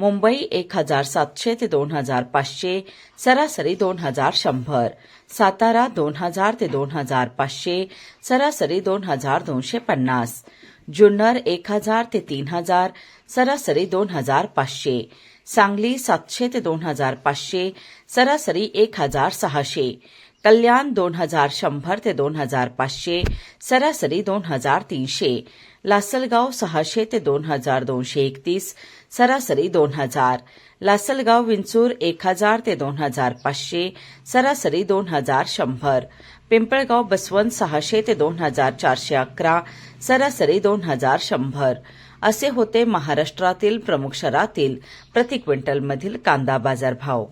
मुंबई एक हजार सातशे ते दोन हजार पाचशे सरासरी दोन हजार शंभर सातारा दोन हजार ते दोन हजार पाचशे सरासरी दोन हजार दोनशे पन्नास जुन्नर एक हजार ते तीन हजार सरासरी दोन हजार पाचशे सांगली सातशे ते दोन हजार पाचशे सरासरी एक हजार सहाशे कल्याण दोन हजार शंभर ते दोन हजार पाचशे सरासरी दोन हजार तीनशे लासलगाव सहाशे ते दोन हजार दोनशे एकतीस सरासरी दोन हजार लासलगाव विंचूर एक हजार ते दोन हजार पाचशे सरासरी दोन हजार शंभर पिंपळगाव बसवंत सहाशे ते दोन हजार चारशे अकरा सरासरी दोन हजार शंभर. असे होते महाराष्ट्रातील प्रमुख शहरातील प्रति क्विंटलमधील कांदा बाजारभाव.